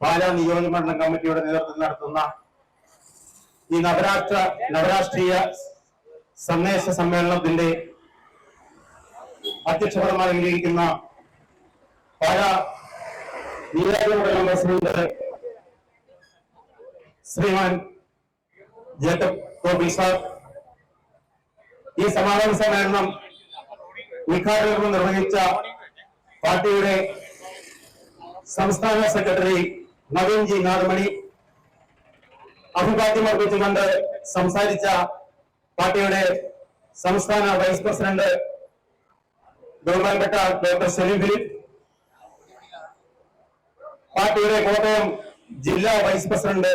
പാലാ നിയോജകമണ്ഡലം കമ്മിറ്റിയുടെ നേതൃത്വത്തിൽ നടത്തുന്ന ഈ നവരാഷ്ട്ര നവരാഷ്ട്രീയ സന്ദേശ സമ്മേളനത്തിന്റെ അധ്യക്ഷപദമായിരിക്കുന്ന പാലാ നിയോജകമണ്ഡലം പ്രസിഡന്റ് ശ്രീമാൻ ജേക്കബ് ഗോപി സാർ. ഈ സമാപന സമ്മേളനം ഉദ്ഘാടനം നിർവഹിച്ച പാർട്ടിയുടെ സംസ്ഥാന സെക്രട്ടറി നവീൻ ജി നാദമണി അഭിവാദ്യം അർപ്പിച്ചുകൊണ്ട് സംസാരിച്ച പാർട്ടിയുടെ സംസ്ഥാന വൈസ് പ്രസിഡന്റ് ബഹുമാനപ്പെട്ട ഡോക്ടർ സലീം ഫിലിപ്പ്. പാർട്ടിയുടെ കോട്ടയം ജില്ലാ വൈസ് പ്രസിഡന്റ്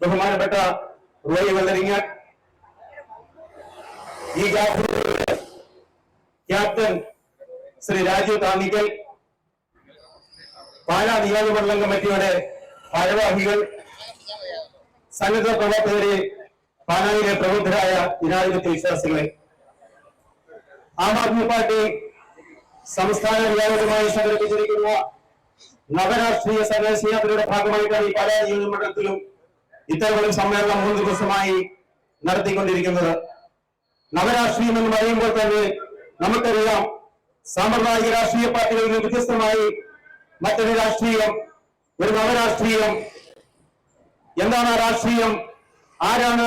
ബഹുമാനപ്പെട്ട റോയി വല്ലരിങ്ങാൻ ഈ ക്യാപ്റ്റൻ ശ്രീ രാജു താന്നിക്കൽ. പാലാ നിയോജകമണ്ഡലം കമ്മിറ്റിയുടെ ഭാരവാഹികൾ സന്നദ്ധ പ്രവർത്തകരെ പാലായിലെ പ്രബുദ്ധരായ ജനാധിപത്യ വിശ്വാസികളെ ആം ആദ്മി പാർട്ടി സംസ്ഥാന വ്യാപകമായി സംഘടിപ്പിച്ചിരിക്കുന്ന നവരാഷ്ട്രീയ സന്ദേശയാത്രയുടെ ഭാഗമായിട്ടാണ് ഈ പാലാ നിയോജകമണ്ഡലത്തിലും ഇത്തരമൊരു സമ്മേളനം മൂന്ന് ദിവസമായി നടത്തിക്കൊണ്ടിരിക്കുന്നത്. നവരാഷ്ട്രീയം എന്ന് പറയുമ്പോൾ തന്നെ നമുക്കറിയാം സാമ്പ്രദായിക രാഷ്ട്രീയ പാർട്ടികളിൽ നിന്ന് വ്യത്യസ്തമായി മറ്റൊരു രാഷ്ട്രീയം ഒരു നവരാഷ്ട്രീയം. എന്താണ് ആ രാഷ്ട്രീയം? ആരാണ്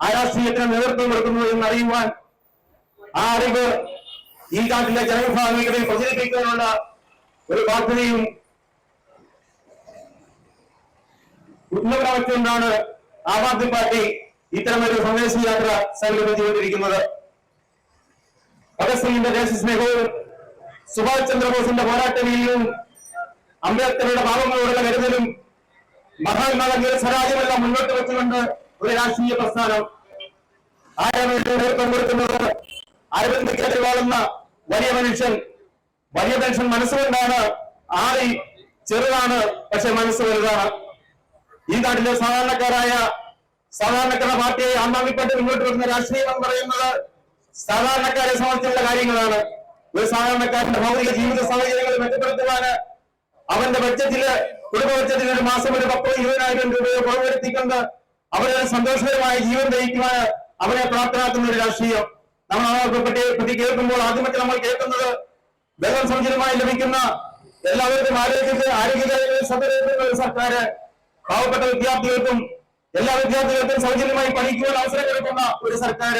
ആ രാഷ്ട്രീയത്തിന് നേതൃത്വം കൊടുക്കുന്നത് എന്ന് അറിയുവാൻ ആ അറിവ് ഈ നാട്ടിലെ ജനവിഭാഗങ്ങളിൽ പ്രചരിപ്പിക്കാനുള്ള ഒരു ബാധ്യതയും ഉന്നതരാച്ചുകൊണ്ടാണ് ആം ആദ്മി പാർട്ടി ഇത്തരമൊരു സന്ദേശയാത്ര സംഘടിപ്പിച്ചുകൊണ്ടിരിക്കുന്നത് ഭഗത് സിംഗിന്റെ ദേശസ്നേഹവും സുഭാഷ് ചന്ദ്രബോസിന്റെ പോരാട്ട പോരാട്ടവീര്യവും അംബേദ്കറുടെ ഭാവങ്ങളോടുള്ള കരുതലും മഹാത്മാഗാന്ധിയുടെ സ്വരാജ്യമെല്ലാം മുന്നോട്ട് വെച്ചുകൊണ്ട് ഒരു രാഷ്ട്രീയ പ്രസ്ഥാനം ആരാണ് പങ്കെടുക്കുന്നത് അരവിന്ദ് കേജ്രിവാളെന്ന വലിയ മനുഷ്യൻ. വലിയ മനുഷ്യൻ മനസ്സുകൊണ്ടാണ് ആറി ചെറുതാണ് പക്ഷെ മനസ്സ് വലുതാണ്. ഈ നാട്ടിലെ സാധാരണക്കാരായ സാധാരണക്കാരുടെ പാർട്ടിയെ ആം ആദ്മി പാർട്ടി മുന്നോട്ട് വരുന്ന രാഷ്ട്രീയം എന്ന് പറയുന്നത് സാധാരണക്കാരെ സംബന്ധിച്ചുള്ള കാര്യങ്ങളാണ്. ഒരു സാധാരണക്കാരന്റെ ഭൗതിക ജീവിത സാഹചര്യങ്ങൾ മെച്ചപ്പെടുത്തുവാന് അവന്റെ ബഡ്ജറ്റിൽ കുടുംബ ബഡ്ജറ്റിൽ ഒരു മാസം ഒരു പത്തോ ഇരുപതിനായിരം രൂപയോ കുറവ് വരുത്തിക്കൊണ്ട് അവരെ സന്തോഷകരമായ ജീവൻ നയിക്കുവാൻ അവരെ പ്രാപ്തരാക്കുന്ന ഒരു രാഷ്ട്രീയം. നമ്മൾ അവർക്ക് പറ്റി പറ്റി കേൾക്കുമ്പോൾ ആദ്യമൊക്കെ നമ്മൾ കേൾക്കുന്നത് വെള്ളം സൗജന്യമായി ലഭിക്കുന്ന എല്ലാവർക്കും ആരോഗ്യത്തെ ആരോഗ്യ ശ്രദ്ധ ഒരു സർക്കാര്. പാവപ്പെട്ട വിദ്യാർത്ഥികൾക്കും എല്ലാ വിദ്യാർത്ഥികൾക്കും സൗജന്യമായി പഠിക്കുവാൻ അവസരം കൊടുക്കുന്ന ഒരു സർക്കാർ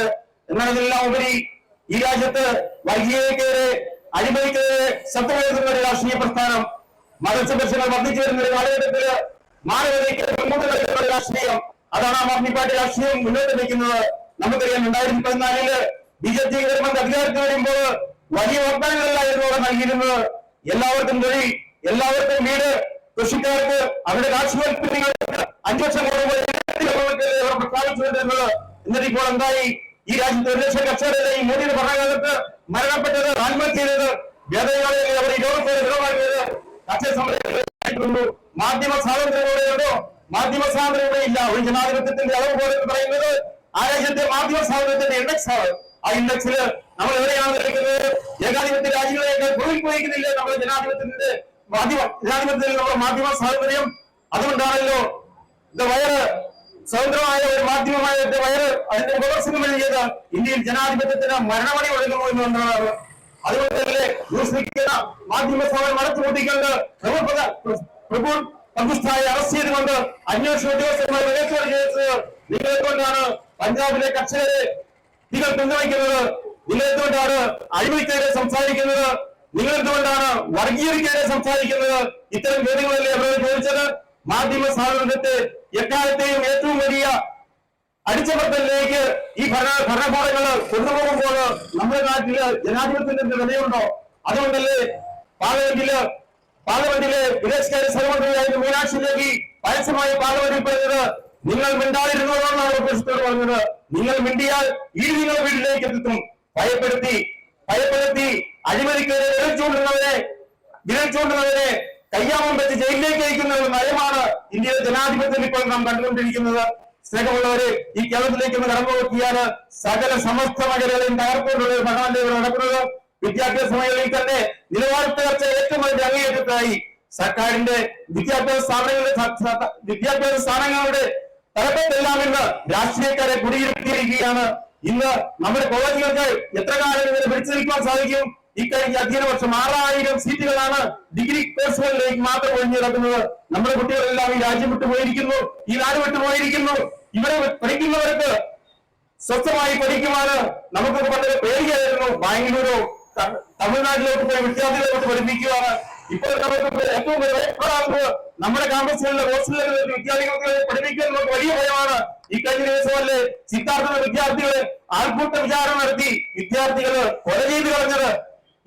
എന്നതിലെല്ലാം ഉപരി ഈ രാജ്യത്ത് വർഗീയതയ്ക്കെതിരെ അഴിമതിക്കെതിരെ ശബ്ദമുയർത്തുന്ന ഒരു രാഷ്ട്രീയ പ്രസ്ഥാനം മതസംഘർഷങ്ങൾ വർദ്ധിച്ചു വരുന്ന ഒരു കാലഘട്ടത്തിൽ രാഷ്ട്രീയം. അതാണ് ആം ആദ്മി പാർട്ടി രാഷ്ട്രീയം മുന്നോട്ട് വയ്ക്കുന്നത്. നമുക്കറിയാം രണ്ടായിരത്തി പതിനാലിൽ ബി ജെ പി ഗവൺമെന്റ് അധികാരത്തിൽ വരുമ്പോൾ വലിയ വാഗ്ദാനങ്ങളല്ലായിരുന്നു അവിടെ നൽകിയിരുന്നത്. എല്ലാവർക്കും തൊഴിൽ എല്ലാവർക്കും വീട് കൃഷിക്കാർക്ക് അവരുടെ കാർഷികോൽപ്പന്നങ്ങൾക്ക് അഞ്ചു ലക്ഷം കോടി പ്രഖ്യാപിച്ചുകൊണ്ടിരുന്നത് എന്നിട്ട് എന്തായി? ഈ രാജ്യത്ത് ഒരു ലക്ഷം കർഷകരുടെ ഈ മോദിയുടെ ഭരണകാലത്ത് മരണപ്പെട്ടത് ആത്മഹത്യ ചെയ്തത്. വേദനകളെ അവർ ഇരുപത്തേഴ് വിളവാക്കിയത് കർഷക മാധ്യമ സ്വാതന്ത്ര്യമുണ്ടോ മാധ്യമ സ്വാതന്ത്ര്യം ഇല്ല. ഒരു ജനാധിപത്യത്തിന്റെ അളവ് പോലെ പറയുന്നത് ആ രാജ്യത്തെ മാധ്യമ സ്വാതന്ത്ര്യത്തിന്റെ ഇൻഡെക്സ് ആണ്. ആ ഇൻഡെക്സിൽ നമ്മൾ എവിടെയാണ് നിൽക്കുന്നത്? ഏകാധിപത്യ രാജ്യങ്ങളെയൊക്കെ പുറകിൽ പോയിരിക്കുന്നില്ല നമ്മുടെ ജനാധിപത്യത്തിന്റെ മാധ്യമ ജനാധിപത്യത്തിൽ നമ്മുടെ മാധ്യമ സ്വാതന്ത്ര്യം. അതുകൊണ്ടാണല്ലോ ഇത് വയറ് സ്വതന്ത്രമായ ഒരു മാധ്യമമായ വയറ് അതിന്റെ ഉപവർഷം എഴുതിയത് ഇന്ത്യയിൽ ജനാധിപത്യത്തിന് മരണമണി ഒഴുകുന്നു എന്നുകൊണ്ടാണ് അതുകൊണ്ട് തന്നെ മാധ്യമ സ്ഥാപനം അടച്ചു പൂട്ടിക്കൊണ്ട് പ്രഭു പ്രതിഷ്ഠയെ അറസ്റ്റ് ചെയ്തുകൊണ്ട് അന്വേഷണ ഉദ്യോഗസ്ഥന്മാർ വിലക്കോട് ചെയ്തത് നിങ്ങളെ കൊണ്ടാണ് പഞ്ചാബിലെ കർഷകരെ നിങ്ങൾ പിന്തുണയ്ക്കുന്നത്. നിങ്ങളെന്തുകൊണ്ടാണ് അഴിമതിക്കെതിരെ സംസാരിക്കുന്നത്. നിങ്ങളെന്തുകൊണ്ടാണ് വർഗീയതയ്ക്കെതിരെ സംസാരിക്കുന്നത്? ഇത്തരം ചോദ്യങ്ങളല്ലേ അവരോട് ചോദിച്ചത്? മാധ്യമ സ്വാതന്ത്ര്യത്തെ എക്കാലത്തെയും ഏറ്റവും വലിയ അടിച്ചമർത്തലിലേക്ക് ഈ ഭരണ ഭരണകൂടങ്ങൾ കൊണ്ടുപോകുമ്പോൾ നമ്മുടെ നാട്ടിൽ ജനാധിപത്യത്തിന്റെ വിലയുണ്ടോ അതുകൊണ്ടല്ലേ പാർലമെന്റിൽ പാർലമെന്റിലെ വിദേശകാര്യ സഹമന്ത്രിയായിരുന്നു മീനാക്ഷി ലേഖി പരസ്യമായി പാർലമെന്റിൽ പറഞ്ഞത് നിങ്ങൾ മിണ്ടാതിരുന്നതാണ് ഓപ്പോസിറ്റോട് പറഞ്ഞത്. നിങ്ങൾ മിണ്ടിയാൽ ഈ നിങ്ങളുടെ വീട്ടിലേക്ക് എത്തും. ഭയപ്പെടുത്തി ഭയപ്പെടുത്തി അഴിമതിക്കെതിരെ വിരൽ ചൂണ്ടുന്നവരെ വിരൽ ചൂണ്ടുന്നവരെ കയ്യാമം വെച്ച് ജയിലിലേക്ക് അയക്കുന്ന ഒരു നയമാണ് ഇന്ത്യയിലെ ജനാധിപത്യം ഇപ്പോൾ നാം കണ്ടുകൊണ്ടിരിക്കുന്നത്. സ്നേഹമുള്ളവരെ ഈ കേരളത്തിലേക്ക് ഒന്ന് കടന്നു നോക്കിയാൽ സകല സമസ്ത മേഖലകളെയും തകർത്തുകൊണ്ടുള്ള ഭഗവാന്റെ നടക്കുന്നത്. വിദ്യാഭ്യാസ മേഖലയിൽ തന്നെ നിലവാര തകർച്ച ഏറ്റവും വലിയ അങ്ങേയറ്റത്തായി സർക്കാരിന്റെ വിദ്യാഭ്യാസ സ്ഥാപനങ്ങളുടെ വിദ്യാഭ്യാസ സ്ഥാപനങ്ങളുടെ തലപ്പത്തെല്ലാം ഇന്ന് രാഷ്ട്രീയക്കാരെ കുടിയിരുത്തിയിരിക്കുകയാണ്. ഇന്ന് നമ്മുടെ കോളേജുകൾക്ക് എത്ര കാലം ഇതിനെ പിടിച്ചു നിൽക്കാൻ സാധിക്കും? ഇക്കഴിഞ്ഞ അധ്യയന വർഷം ആറായിരം സീറ്റുകളാണ് ഡിഗ്രി കോഴ്സുകളിലേക്ക് മാത്രം ഒഴിഞ്ഞു കിടക്കുന്നത് നമ്മുടെ കുട്ടികളെല്ലാം ഈ രാജ്യം വിട്ടു പോയിരിക്കുന്നു. ഈ നാട് വിട്ടു പോയിരിക്കുന്നു. ഇവരെ പഠിക്കുന്നവർക്ക് സ്വസ്ഥമായി പഠിക്കുവാന് നമുക്ക് പണ്ട് പേടിയായിരുന്നു. ബാംഗ്ലൂരോ തമിഴ്നാട്ടിലോട്ട് പോയി വിദ്യാർത്ഥികളെ പഠിപ്പിക്കുവാണ് ഇപ്പോൾ ഏറ്റവും എപ്പോഴാണ് നമ്മുടെ ക്യാമ്പസുകളിലെ ഹോസ്റ്റലുകളിലെ വിദ്യാർത്ഥികൾക്ക് പഠിപ്പിക്കാൻ വലിയ ഭയമാണ്. ഈ കഴിഞ്ഞ ദിവസമല്ലേ സിദ്ധാർത്ഥ വിദ്യാർത്ഥികളെ ആൾക്കൂട്ട വിചാരം നടത്തി വിദ്യാർത്ഥികൾ കൊല ചെയ്ത് കളഞ്ഞത്.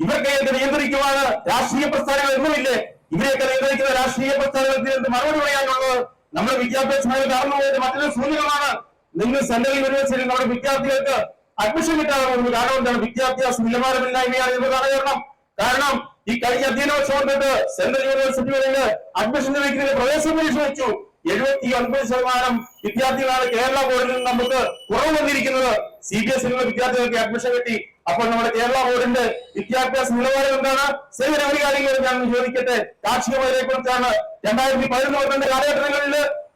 ഇവർക്കെ നിയന്ത്രിക്കുവാണ് രാഷ്ട്രീയ പ്രസ്ഥാനങ്ങൾ എന്നുമില്ലേ? ഇവരെയൊക്കെ നിയന്ത്രിക്കുന്ന രാഷ്ട്രീയ പ്രസ്ഥാനങ്ങൾക്ക് മറുപടി പറയാനുള്ളത്? നമ്മുടെ വിദ്യാഭ്യാസ മേഖല കടന്നു പോയത് മറ്റൊരു സൂചനകളാണ്. നിങ്ങൾ സെൻട്രൽ യൂണിവേഴ്സിറ്റിയിൽ നമ്മുടെ വിദ്യാർത്ഥികൾക്ക് അഡ്മിഷൻ കിട്ടാതെ കാരണം എന്താണ്? വിദ്യാഭ്യാസ നിലവാരമില്ലായ്മയാണ് എന്ന് കാരണം. കാരണം ഈ കഴിഞ്ഞ അധ്യയന വർഷം കൊണ്ടിട്ട് സെൻട്രൽ യൂണിവേഴ്സിറ്റികളിൽ അഡ്മിഷൻ ലഭിക്കുന്നതിന് പ്രവേശന പരീക്ഷ വെച്ചു എഴുപത്തി ഒൻപത് ശതമാനം വിദ്യാർത്ഥികളാണ് കേരള ബോർഡിൽ നിന്ന് നമുക്ക് കുറവ് വന്നിരിക്കുന്നത്. സി ബി എസ് ഇയിലുള്ള വിദ്യാർത്ഥികൾക്ക് അഡ്മിഷൻ കിട്ടി. അപ്പോൾ നമ്മുടെ കേരള ബോർഡിന്റെ വിദ്യാഭ്യാസ നിലവാരം എന്താണ്? സേവന കാര്യങ്ങൾ ഞാൻ ചോദിക്കട്ടെ. കാർഷിക മേഖലയെ കുറിച്ചാണ് രണ്ടായിരത്തി പതിനൊന്ന് പന്ത്രണ്ട് കാലഘട്ടങ്ങളിൽ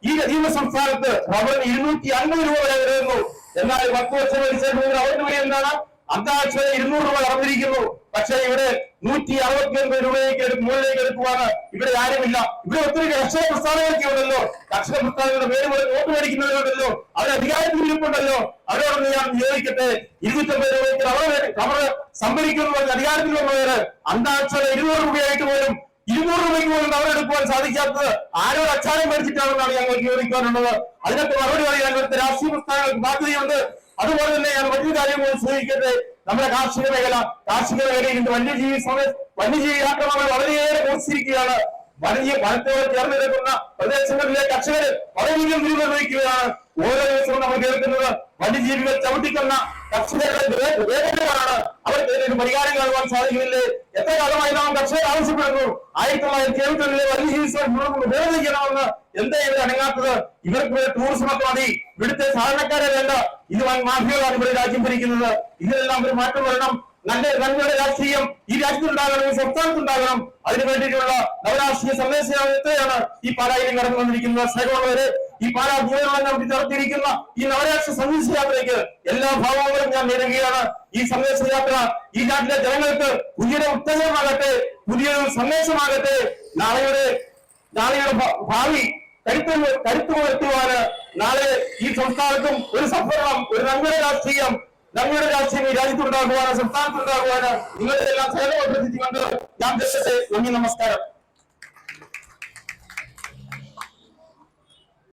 ഈ ഈ സംസ്ഥാനത്ത് റബ്ബറിന് ഇരുന്നൂറ്റി അൻപത് രൂപ വരെ വരുന്നു എന്നാൽ പത്ത് വർഷം ഭരിച്ചിട്ട് റബ്ബറിന് വില എന്താണ്? അന്താരാഷ്ട്ര ഇരുന്നൂറ് രൂപ കടന്നിരിക്കുന്നു പക്ഷേ ഇവിടെ നൂറ്റി അറുപത്തിയൊൻപത് രൂപയിലേക്ക് മുകളിലേക്ക് എടുക്കുവാണ്. ഇവിടെ ആരുമില്ല. ഇവിടെ ഒത്തിരി കർഷക പ്രസ്ഥാനങ്ങളൊക്കെ ഉണ്ടല്ലോ. കർഷക പ്രസ്ഥാനങ്ങളുടെ പേര് പോലെ വോട്ട് മേടിക്കുന്നവരുണ്ടല്ലോ. അവർ അധികാരത്തിൽ ഇരിപ്പുണ്ടല്ലോ. അവരോടൊന്ന് ഞാൻ ചോദിക്കട്ടെ ഇരുന്നൂറ്റമ്പത് രൂപയ്ക്ക് റബ്ബർ റബ്ബർ സംഭരിക്കുന്ന അധികാരത്തിൽ വന്നവര് അന്താക്ഷര ഇരുന്നൂറ് രൂപയായിട്ട് പോലും ഇരുന്നൂറ് രൂപയ്ക്ക് പോലും റബ്ബർ എടുക്കുവാൻ സാധിക്കാത്തത് ആരോട് അച്ചാരം മേടിച്ചിട്ടാണെന്നാണ് ഞങ്ങൾ ചോദിക്കാനുള്ളത്. അതിനൊക്കെ മറുപടി പറയാൻ രാഷ്ട്രീയ പ്രസ്ഥാനങ്ങൾക്ക് ബാധ്യതയുണ്ട്. അതുപോലെ തന്നെ ഞാൻ മറ്റൊരു കാര്യം കൂടി സൂചിക്കട്ടെ നമ്മുടെ കാർഷിക മേഖല കാർഷിക മേഖലയിൽ ഇന്ന് വന്യജീവി സമയ വന്യജീവി ആക്രമണങ്ങൾ വളരെയേറെ കുറച്ചിരിക്കുകയാണ് വന്യ വനത്തോട് ചേർന്ന് കിടക്കുന്ന പ്രദേശങ്ങളിലെ കർഷകർ വളരെയധികം ദുരിതമനുഭവിക്കുകയാണ് ഓരോ ദിവസവും നമ്മൾ കേൾക്കുന്നത് വന്യജീവികൾ ചവിട്ടിക്കുന്ന കർഷകരുടെ വേദനകളാണ് അവർക്ക് ഒരു പരിഹാരം കാണുവാൻ സാധിക്കുന്നില്ലേ? എത്ര കാലമായി നാം കർഷകർ ആവശ്യപ്പെടുന്നു? ആയിരത്തി തൊള്ളായിരത്തി എഴുപത്തിരണ്ടിലെ വന്യജീവി വേദനിക്കണമെന്ന് എന്താ ഇവർ അനങ്ങാത്തത്? ഇവർക്ക് ടൂറിസം ഒക്കെ മതി. ഇവിടുത്തെ സാധാരണക്കാരെ വേണ്ട. ഇത് മാഫിയകളാണ് ഇവിടെ രാജ്യം ഭരിക്കുന്നത്. ഇതിലെല്ലാം ഒരു മാറ്റം വരണം. നല്ല നന്മയുടെ രാഷ്ട്രീയം ഈ രാജ്യത്തുണ്ടാകണം ഈ സംസ്ഥാനത്തുണ്ടാകണം. അതിനു വേണ്ടിയിട്ടുള്ള നവരാഷ്ട്രീയ സന്ദേശം എത്രയാണ് ഈ പാലായിരം കടന്നു വന്നിരിക്കുന്നത് സ്നേഹമുള്ളവരെ ഈ പാലാ ജീവനം നമുക്ക് നടത്തിയിരിക്കുന്ന ഈ നവരാഷ്ട്ര സന്ദേശ യാത്രയ്ക്ക് എല്ലാ ഭാവങ്ങളും ഞാൻ നേരുകയാണ് ഈ സന്ദേശ യാത്ര ഈ നാട്ടിലെ ജനങ്ങൾക്ക് പുതിയൊരു ഉത്തേജനമാകട്ടെ പുതിയൊരു സന്ദേശമാകട്ടെ. നാളെയുടെ നാളെയുടെ ഭാവി കരുത്ത് കരുത്ത് വരുത്തുവാന് നാളെ ഈ സംസ്ഥാനത്തും ഒരു സഫരണം ഒരു നന്മയുടെ രാഷ്ട്രീയം നന്മയുടെ രാജ്യം ഈ രാജ്യത്തുണ്ടാകുവാനോ സംസ്ഥാനത്തുണ്ടാകുവാനോ നിങ്ങളുടെ എല്ലാം സേവനം അഭ്യർത്ഥിച്ചുകൊണ്ട് ഞാൻ ദശത്തെ നന്ദി നമസ്കാരം.